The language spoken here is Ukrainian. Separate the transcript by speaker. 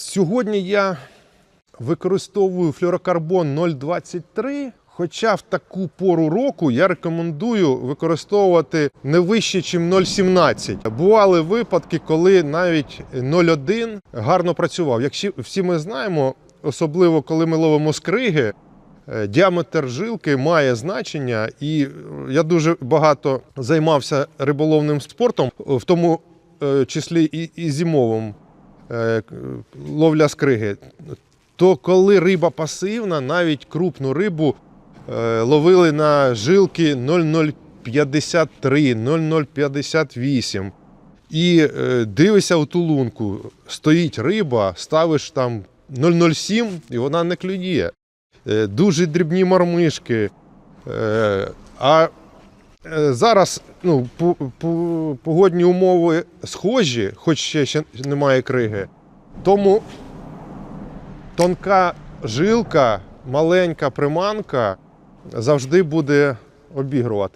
Speaker 1: Сьогодні я використовую флюорокарбон 0,23, хоча в таку пору року я рекомендую використовувати не вище, ніж 0,17. Бували випадки, коли навіть 0,1 гарно працював. Якщо всі ми знаємо, особливо коли ми ловимо скриги, е, діаметр жилки має значення, і я дуже багато займався риболовним спортом, в тому е, числі і, зимовим ловля скриги. То коли риба пасивна, навіть крупну рибу е, ловили на жилки 0,053, 0,058. І е, дивишся у ту лунку, стоїть риба, ставиш там 0,07 і вона не клює. Е, дуже дрібні мормишки. Е, а е, зараз ну, по, по, погодні умови схожі, хоч ще, ще немає криги. Тому тонка жилка, маленька приманка завжди буде обігрувати.